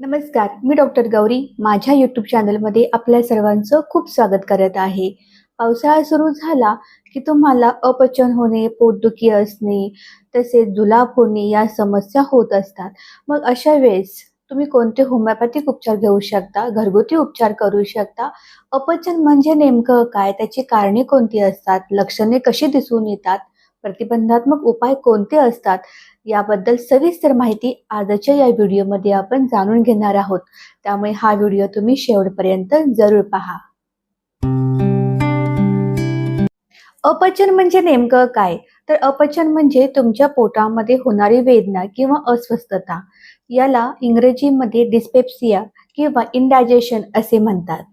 नमस्कार मी डॉक्टर गौरी. माझ्या यूट्यूब चॅनलमध्ये आपल्या सर्वांचं खूप स्वागत करत आहे. पावसाळा सुरू झाला की तुम्हाला अपचन होणे पोटदुखी असणे तसेच जुलाब होणे या समस्या होत असतात. मग अशा वेळेस तुम्ही कोणते होमिओपॅथिक उपचार घेऊ शकता घरगुती उपचार करू शकता? अपचन म्हणजे नेमकं काय? त्याची कारणे कोणती असतात? लक्षणे कशी दिसून येतात? प्रतिबंधात्मक उपाय कोणते असतात याबद्दल सविस्तर माहिती आजच्या या व्हिडिओमध्ये आपण जाणून घेणार आहोत. त्यामुळे हा व्हिडिओ तुम्ही शेवटपर्यंत जरूर पहा. अपचन म्हणजे नेमकं काय? तर अपचन म्हणजे तुमच्या पोटामध्ये होणारी वेदना किंवा अस्वस्थता याला इंग्रजीमध्ये डिस्पेप्सिया किंवा इनडायजेशन असे म्हणतात.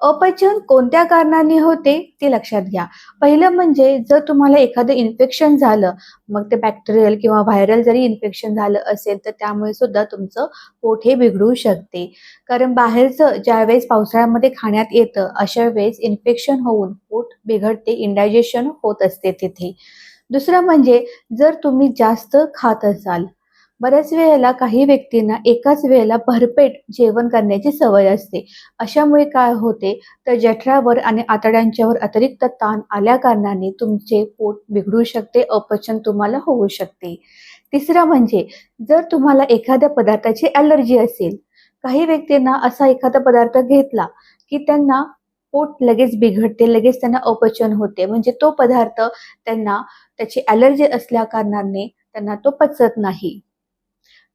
अपचन कोणत्या कारणाने होते ते लक्षात घ्या. पहिलं म्हणजे जर तुम्हाला एखादं इन्फेक्शन झालं मग ते बॅक्टेरियल किंवा व्हायरल जरी इन्फेक्शन झालं असेल तर त्यामुळे सुद्धा तुमचं पोट हे बिघडू शकते. कारण बाहेरचं ज्यावेळेस पावसाळ्यामध्ये खाण्यात येतं अशा वेळेस इन्फेक्शन होऊन पोट बिघडते इंडायजेशन होत असते तिथे. दुसरं म्हणजे जर तुम्ही जास्त खात असाल बऱ्याच वेळेला काही व्यक्तींना एकाच वेळेला भरपेट जेवण करण्याची सवय असते. अशामुळे काय होते? तर जठरावर आणि आतड्यांच्यावर अतिरिक्त ताण आल्या कारणाने तुमचे पोट बिघडू शकते अपचन तुम्हाला होऊ शकते. तिसरं म्हणजे जर तुम्हाला एखाद्या पदार्थाची ॲलर्जी असेल काही व्यक्तींना असा एखादा पदार्थ घेतला की त्यांना पोट लगेच बिघडते लगेच त्यांना अपचन होते. म्हणजे तो पदार्थ त्यांना त्याची ॲलर्जी असल्या कारणाने त्यांना तो पचत नाही.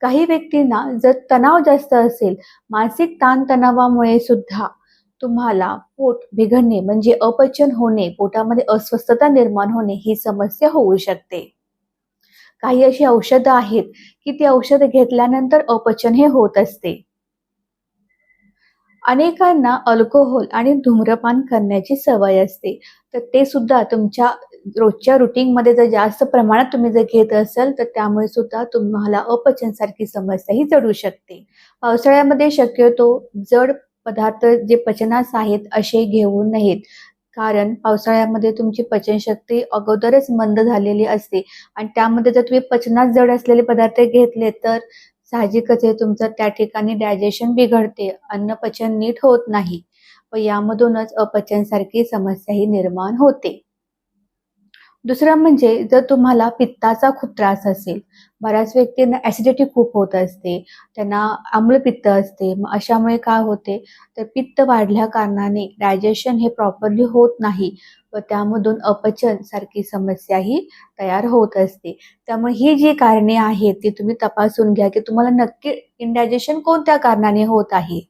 काही व्यक्तींना जर तणाव जास्त असेल मानसिक ताणतणावामुळे सुद्धा तुम्हाला पोट बिघडणे म्हणजे अपचन होणे पोटामध्ये अस्वस्थता निर्माण होणे ही समस्या होऊ शकते. काही अशी औषधं आहेत की ती औषधं घेतल्यानंतर अपचन हे होत असते. अनेकांना अल्कोहोल आणि धूम्रपान करण्याची सवय असते. तर ते सुद्धा तुमच्या रोजच्या रुटीनमध्ये जर जास्त प्रमाणात तुम्ही जर घेत असाल तर त्यामुळे सुद्धा तुम्हाला अपचनसारखी समस्याही जडू शकते. पावसाळ्यामध्ये शक्यतो जड पदार्थ जे पचनास आहेत असे घेऊ नयेत. कारण पावसाळ्यामध्ये तुमची पचनशक्ती अगोदरच मंद झालेली असते. आणि त्यामध्ये जर तुम्ही पचनास जड असलेले पदार्थ घेतले तर साहजिकच हे तुमचं त्या ठिकाणी डायजेशन बिघडते. अन्न पचन नीट होत नाही. व यामधूनच अपचनसारखी समस्याही निर्माण होते. दुसरं म्हणजे जर तुम्हाला पित्ताचा खूप त्रास असेल बऱ्याच व्यक्तींना ॲसिडिटी खूप होत असते त्यांना आम्लपित्त असते मग अशामुळे काय होते? तर पित्त वाढल्या कारणाने डायजेशन हे प्रॉपरली होत नाही व त्यामधून अपचन सारखी समस्याही तयार होत असते. त्यामुळे ही जी कारणे आहेत ती तुम्ही तपासून घ्या की तुम्हाला नक्की इनडायजेशन कोणत्या कारणाने होत आहे?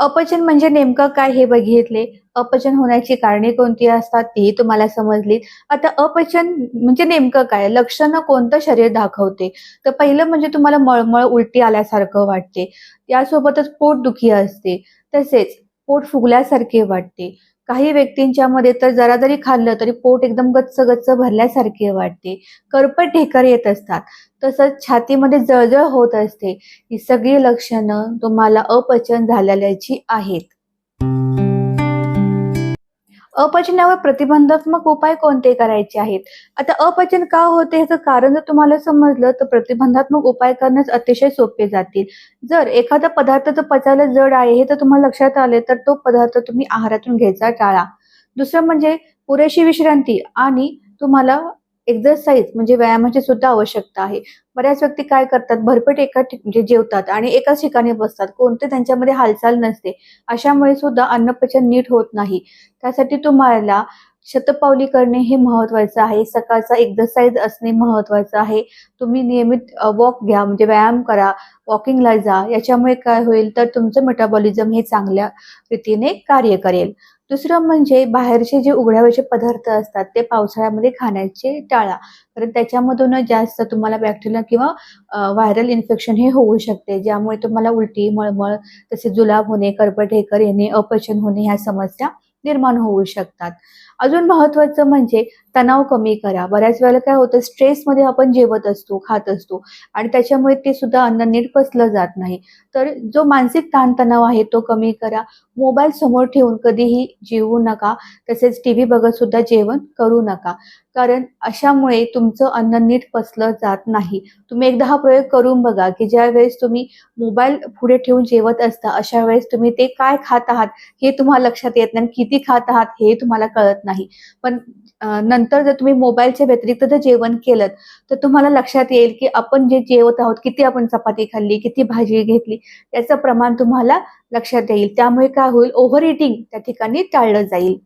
अपचन म्हणजे नेमकं काय हे बघितले? अपचन होण्याची कारणे कोणती असतात? ती तुम्हाला समजली. आता अपचन म्हणजे नेमकं काय? लक्षणं कोणतं शरीर दाखवते? तर पहिलं म्हणजे तुम्हाला मळमळ उलटी आल्यासारखं वाटते. त्यासोबतच पोटदुखी असते. तसेच पोट फुगल्यासारखे वाटते. काही व्यक्तींच्या मध्ये तर जरा जरी खाल्लं तरी पोट एकदम गच्च गच्च भरल्यासारखे वाटते. करपट ढेकर येत असतात. तसंच छातीमध्ये जळजळ होत असते. ही सगळी लक्षणं तुम्हाला अपचन झालेल्याची आहेत. अपचनावर प्रतिबंधात्मक उपाय कोणते करायचे आहेत? आता अपचन का होते ह्याचं कारण जर तुम्हाला समजलं तर प्रतिबंधात्मक उपाय करण्यास अतिशय सोपे जातील. जर एखादा पदार्थ जर पचायला जड आहे हे तर तुम्हाला लक्षात आले तर तो पदार्थ तुम्ही आहारातून घ्यायचा टाळा. दुसरं म्हणजे पुरेशी विश्रांती आणि तुम्हाला एक्झरसाइज म्हणजे व्यायामाची सुद्धा आवश्यकता आहे. बऱ्याच व्यक्ती काय करतात भरपेट एका म्हणजे जेवतात आणि एकाच ठिकाणी बसतात. कोणते त्यांच्यामध्ये हालचाल नसते. अशामुळे सुद्धा अन्नपचन नीट होत नाही. त्यासाठी तुम्हाला शतपावली करणे हे महत्वाचं आहे. सकाळचा एक्झरसाइज असणे महत्वाचं आहे. तुम्ही नियमित वॉक घ्या म्हणजे व्यायाम करा. वॉकिंगला जा. याच्यामुळे काय होईल? तर तुमचं मेटाबॉलिझम हे चांगल्या रीतीने कार्य करेल. दुसरं म्हणजे बाहेरचे जे उघड्यावरचे पदार्थ असतात ते पावसाळ्यामध्ये खाण्याचे टाळा. कारण त्याच्यामधून जास्त तुम्हाला बॅक्टेरिया किंवा व्हायरल इन्फेक्शन हे होऊ शकते. ज्यामुळे तुम्हाला उलटी मळमळ तसे जुलाब होणे करपट ढेकर येणे अपचन होणे ह्या समस्या निर्माण होऊ शकतात. अजून महत्वाचं म्हणजे तणाव कमी करा. बऱ्याच वेळेला काय होतं स्ट्रेसमध्ये आपण जेवत असतो खात असतो आणि त्याच्यामुळे ते सुद्धा अन्न नीट पचलं जात नाही. तर जो मानसिक ताणतणाव आहे तो कमी करा. मोबाईल समोर ठेवून कधीही जेवू नका. तसेच टी व्ही बघत सुद्धा जेवण करू नका. कारण अशामुळे तुमचं अन्न नीट पचलं जात नाही. तुम्ही एकदा हा प्रयोग करून बघा की ज्या वेळेस तुम्ही मोबाईल पुढे ठेवून जेवत असता अशा वेळेस तुम्ही ते काय खात आहात हे तुम्हाला लक्षात येत नाही किती खात आहात हे तुम्हाला कळत नाही. पण नंतर जर तुम्ही मोबाईलच्या व्यतिरिक्त जर जेवण केलं तर तुम्हाला लक्षात येईल की आपण जे जेवत आहोत किती आपण चपाती खाल्ली किती भाजी घेतली याचं प्रमाण तुम्हाला लक्षात येईल. त्यामुळे काय होईल ओव्हर इटिंग त्या ठिकाणी टाळलं जाईल.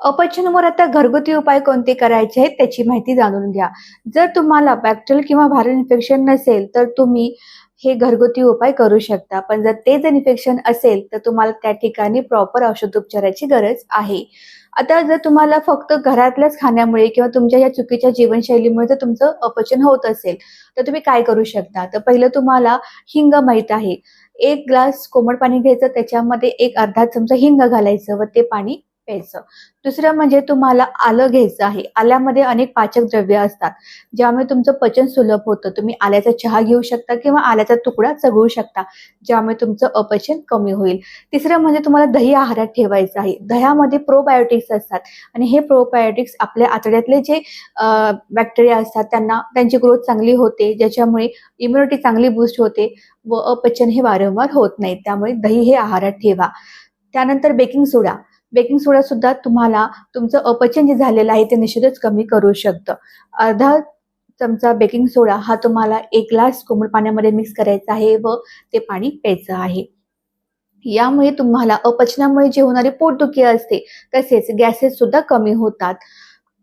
अपचनवर आता घरगुती उपाय कोणते करायचे आहेत त्याची माहिती जाणून घ्या. जर तुम्हाला बॅक्टेरियल किंवा व्हायरल इन्फेक्शन नसेल तर तुम्ही हे घरगुती उपाय करू शकता. पण जर ते जर इन्फेक्शन असेल तर तुम्हाला त्या ठिकाणी प्रॉपर औषधोपचाराची गरज आहे. आता जर तुम्हाला फक्त घरातल्याच खाण्यामुळे किंवा तुमच्या या चुकीच्या जीवनशैलीमुळे जर तुमचं अपचन होत असेल तर तुम्ही काय करू शकता? तर पहिलं तुम्हाला हिंग माहीत आहे. एक ग्लास कोमट पाणी घ्यायचं त्याच्यामध्ये एक अर्धा चमचा हिंग घालायचं व ते पाणी प्यायचं. दुसरं म्हणजे तुम्हाला आलं घ्यायचं आहे. आल्यामध्ये अनेक पाचक द्रव्य असतात. ज्यामुळे तुमचं पचन सुलभ होतं. तुम्ही आल्याचा चहा घेऊ शकता किंवा आल्याचा तुकडा चघळू शकता ज्यामुळे तुमचं अपचन कमी होईल. तिसरं म्हणजे तुम्हाला दही आहारात ठेवायचं आहे. दह्यामध्ये प्रोबायोटिक्स असतात. आणि हे प्रोबायोटिक्स आपल्या आतड्यातले जे बॅक्टेरिया असतात त्यांना त्यांची ग्रोथ चांगली होते. ज्याच्यामुळे इम्युनिटी चांगली बूस्ट होते व अपचन हे वारंवार होत नाही. त्यामुळे दही हे आहारात ठेवा. त्यानंतर बेकिंग सोडा बेकिंग सोडा सुद्धा तुम्हाला तुमचं अपचन जे झालेलं आहे ते निश्चितच कमी करू शकतं. अर्धा चमचा बेकिंग सोडा हा तुम्हाला एक ग्लास कोमट पाण्यामध्ये मिक्स करायचा आहे व ते पाणी प्यायचं आहे. यामुळे तुम्हाला अपचनामुळे जे होणारी पोटदुखी असते तसेच गॅसेस सुद्धा कमी होतात.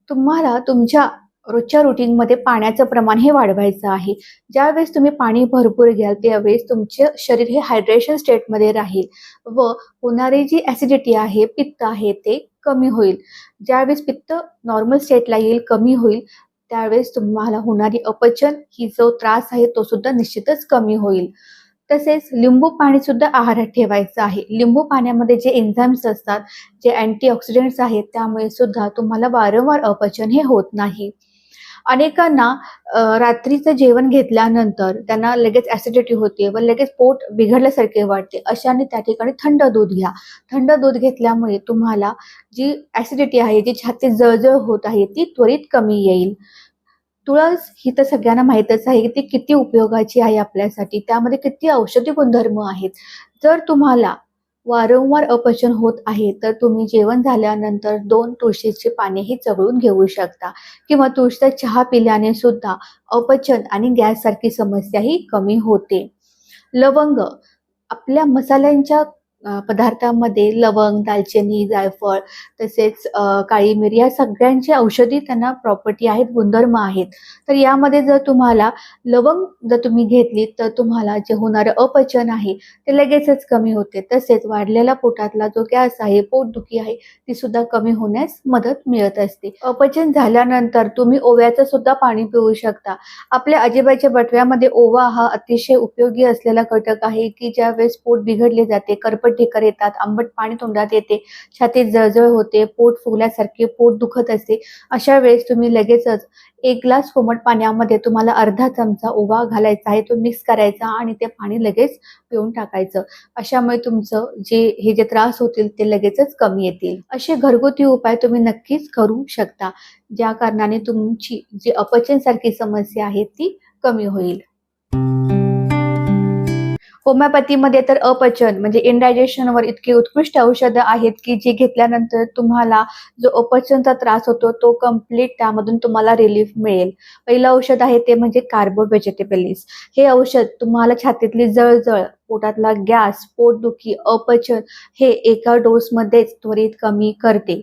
तुम्हाला तुमच्या रोजच्या रुटीनमध्ये पाण्याचं प्रमाण हे वाढवायचं आहे. ज्यावेळेस तुम्ही पाणी भरपूर घ्याल त्यावेळेस तुमचे शरीर हे हायड्रेशन स्टेटमध्ये राहील व होणारी जी ॲसिडिटी आहे पित्त आहे ते कमी होईल. ज्यावेळेस पित्त नॉर्मल स्टेटला येईल कमी होईल त्यावेळेस तुम्हाला होणारी अपचन ही जो त्रास आहे तो सुद्धा निश्चितच कमी होईल. तसेच लिंबू पाणी सुद्धा आहारात ठेवायचं आहे. लिंबू पाण्यामध्ये जे एन्झाईम्स असतात जे अँटीऑक्सिडंट्स आहेत त्यामुळे सुद्धा तुम्हाला वारंवार अपचन हे होत नाही. अनेकांना रात्रीचं जेवण घेतल्यानंतर त्यांना लगेच ॲसिडिटी होते व लगेच पोट बिघडल्यासारखे वाटते. अशाने त्या ठिकाणी थंड दूध घ्या. थंड दूध घेतल्यामुळे तुम्हाला जी ॲसिडिटी आहे जी छाती जळजळ होत आहे ती त्वरित कमी येईल. तुळस ही तर सगळ्यांना माहीतच आहे की ती किती उपयोगाची आहे आपल्यासाठी. त्यामध्ये किती औषधी गुणधर्म आहेत. जर तुम्हाला वारंवार अपचन होत आहे तर तुम्ही जेवण झाल्यानंतर दोन तुळशीचे पानेही चवळून घेऊ शकता. किंवा तुळशीचा चहा पिल्याने सुद्धा अपचन आणि गॅससारखी समस्याही कमी होते. लवंग आपल्या मसाल्यांच्या पदार्थामध्ये लवंग दालचिनी जायफळ तसेच काळी मिरी या सगळ्यांची औषधी त्यांना प्रॉपर्टी आहेत गुणधर्म आहेत. तर यामध्ये जर तुम्हाला लवंग जर तुम्ही घेतली तर तुम्हाला जे होणारं अपचन आहे ते लगेचच कमी होते. तसेच वाढलेला पोटातला जो गॅस आहे पोटदुखी आहे ती सुद्धा कमी होण्यास मदत मिळत असते. अपचन झाल्यानंतर तुम्ही ओव्याचं सुद्धा पाणी पिऊ शकता. आपल्या आजीबाईच्या बटव्यामध्ये ओवा हा अतिशय उपयोगी असलेला घटक आहे की ज्या वेळेस पोट बिघडले जाते करपट ठेकर येतात आंबट पाणी तोंडात येते छातीत जळजळ होते पोट फुगल्यासारखे पोट दुखत असते. अशा वेळेस तुम्ही लगेचच एक ग्लास कोमट पाण्यामध्ये तुम्हाला अर्धा चमचा ओवा घालायचा आहे तो मिक्स करायचा आणि ते पाणी लगेच पिऊन टाकायचं. अशामुळे तुमचं जे हे जे त्रास होतील ते लगेचच कमी येतील. असे घरगुती उपाय तुम्ही नक्कीच करू शकता. ज्या कारणाने तुमची जी अपचनसारखी समस्या आहे ती कमी होईल. होमिओपॅथीमध्ये तर अपचन म्हणजे इनडायजेशनवर इतकी उत्कृष्ट औषधं आहेत की जी घेतल्यानंतर तुम्हाला जो अपचनचा त्रास होतो तो कंप्लीट त्यामधून तुम्हाला रिलीफ मिळेल. पहिलं औषध आहे ते म्हणजे कार्बो व्हेजिटेबलिस हे औषध तुम्हाला छातीतली जळजळ पोटातला गॅस पोटदुखी अपचन हे एका डोसमध्येच त्वरित कमी करते.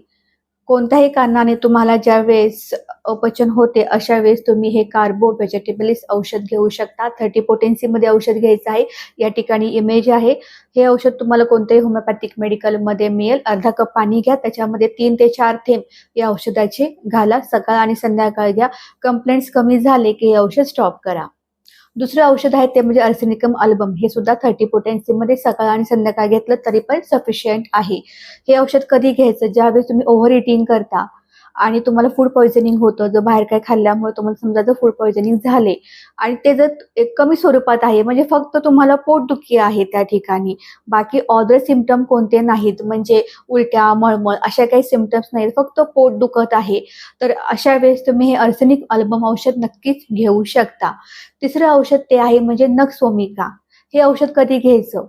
कोणत्याही कारणाने तुम्हाला ज्या वेळेस अपचन होते अशा वेळेस तुम्ही हे कार्बो व्हेजिटेबल्स औषध घेऊ शकता. थर्टी पोटेन्सीमध्ये औषध घ्यायचं आहे. या ठिकाणी इमेज आहे. हे औषध तुम्हाला कोणत्याही होमिओपॅथिक मेडिकलमध्ये मिळेल. अर्धा कप पाणी घ्या. त्याच्यामध्ये तीन ते चार थेंब या औषधाचे घाला. सकाळ आणि संध्याकाळ घ्या. कंप्लेंट्स कमी झाले की हे औषध स्टॉप करा. दुसरं औषध आहे ते म्हणजे अर्सेनिकम अल्बम. हे सुद्धा थर्टी पोटेन्सीमध्ये सकाळ आणि संध्याकाळ घेतलं तरी पण सफिशियंट आहे. हे औषध कधी घ्यायचं? ज्यावेळेस तुम्ही ओव्हर इटिंग करता आणि तुम्हाला फूड पॉयझनिंग होतं. जर बाहेर काय खाल्ल्यामुळे तुम्हाला समजा जर फूड पॉयझनिंग झाले आणि ते जर एक कमी स्वरूपात आहे म्हणजे फक्त तुम्हाला पोटदुखी आहे त्या ठिकाणी. बाकी ऑदर सिमटम कोणते नाहीत म्हणजे उलट्या मळमळ अशा काही सिमटम्स नाहीत फक्त पोट दुखत आहे. तर अशा वेळेस तुम्ही हे अर्सेनिक अल्बम औषध नक्कीच घेऊ शकता. तिसरं औषध ते आहे म्हणजे नक्सोमिका हे औषध कधी घ्यायचं?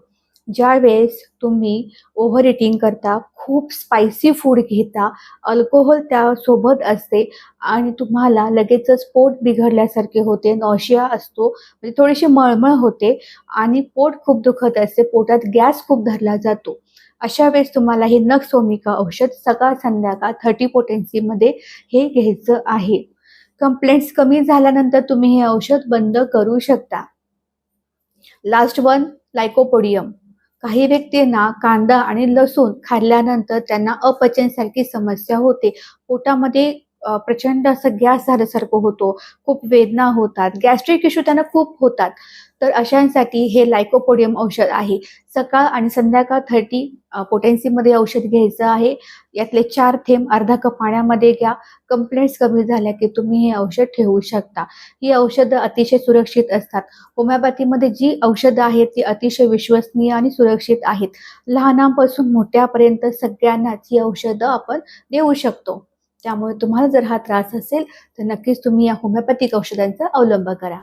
ज्या वेळेस तुम्ही ओव्हर इटिंग करता खूप स्पायसी फूड घेता अल्कोहोल त्यासोबत असते आणि तुम्हाला लगेचच पोट बिघडल्यासारखे होते नॉशिया असतो म्हणजे थोडीशी मळमळ होते आणि पोट खूप दुखत असते पोटात गॅस खूप धरला जातो. अशा वेळेस तुम्हाला हे नक्सोमिका औषध सकाळ संध्याकाळ थर्टी पोटेन्सीमध्ये हे घ्यायचं आहे. कंप्लेंट्स कमी झाल्यानंतर तुम्ही हे औषध बंद करू शकता. लास्ट वन लायकोपोडियम काही व्यक्तींना कांदा आणि लसूण खाल्ल्यानंतर त्यांना अपचनसारखी समस्या होते. पोटामध्ये प्रचंड असं गॅस झाल्यासारखं होतो. खूप वेदना होतात. गॅस्ट्रिक इश्यू त्यांना खूप होतात. तर अशांसाठी हे लायकोपोडियम औषध आहे. सकाळ आणि संध्याकाळ थर्टी पोटेन्सीमध्ये औषध घ्यायचं आहे. यातले चार थेंब अर्धा कप पाण्यामध्ये घ्या. कंप्लेंट्स कमी झाल्या की तुम्ही हे औषध ठेवू शकता. ही औषधं अतिशय सुरक्षित असतात. होमिओपॅथीमध्ये जी औषधं आहेत ती अतिशय विश्वसनीय आणि सुरक्षित आहेत. लहानांपासून मोठ्यापर्यंत सगळ्यांनाच ही औषधं आपण देऊ शकतो. त्यामुळे तुम्हाला जर हा त्रास असेल तर नक्कीच तुम्ही या होमिओपॅथिक औषधांचा अवलंब करा.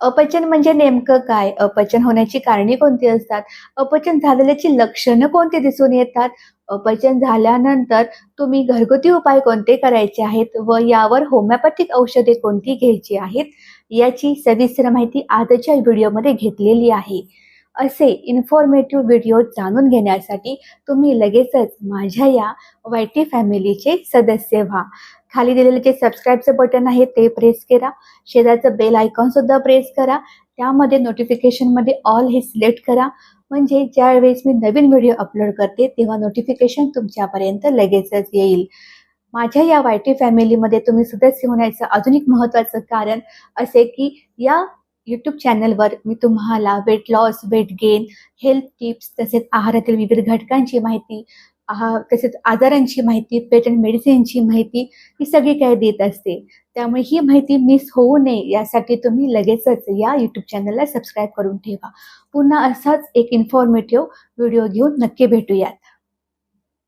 अपचन म्हणजे नेमकं काय? अपचन होण्याची कारणे कोणती असतात? अपचन झालेल्याची लक्षणं कोणती दिसून येतात? अपचन झाल्यानंतर तुम्ही घरगुती उपाय कोणते करायचे आहेत व यावर होमिओपॅथिक औषधे कोणती घ्यायची आहेत? याची सविस्तर माहिती आजच्या व्हिडिओमध्ये घेतलेली आहे. असे इन्फॉर्मेटिव्ह व्हिडिओ जाणून घेण्यासाठी तुम्ही लगेचच माझ्या या वाय टी फॅमिलीचे सदस्य व्हा. खाली दिलेले जे सबस्क्राईबचं बटन आहे ते प्रेस करा. शेजारचं बेल आयकॉन सुद्धा प्रेस करा. त्यामध्ये नोटिफिकेशनमध्ये ऑल हे सिलेक्ट करा. म्हणजे ज्यावेळेस मी नवीन व्हिडिओ अपलोड करते तेव्हा नोटिफिकेशन तुमच्यापर्यंत लगेचच येईल. माझ्या या वाय टी फॅमिलीमध्ये तुम्ही सदस्य होण्याचं अजून एक महत्त्वाचं कारण असे की या यूट्यूब चॅनलवर मी तुम्हाला weight loss weight gain health tips तसेच आहारातील विविध घटकांची माहिती आहार तसेच आजारांची माहिती पेटंट मेडिसिनची माहिती ही सगळी काय देत असते. त्यामुळे ही माहिती मिस होऊ नये यासाठी तुम्ही लगेचच या यूट्यूब चॅनलला सबस्क्राईब करून ठेवा. पुन्हा असाच एक इन्फॉर्मेटिव्ह व्हिडिओ घेऊन नक्की भेटूयात.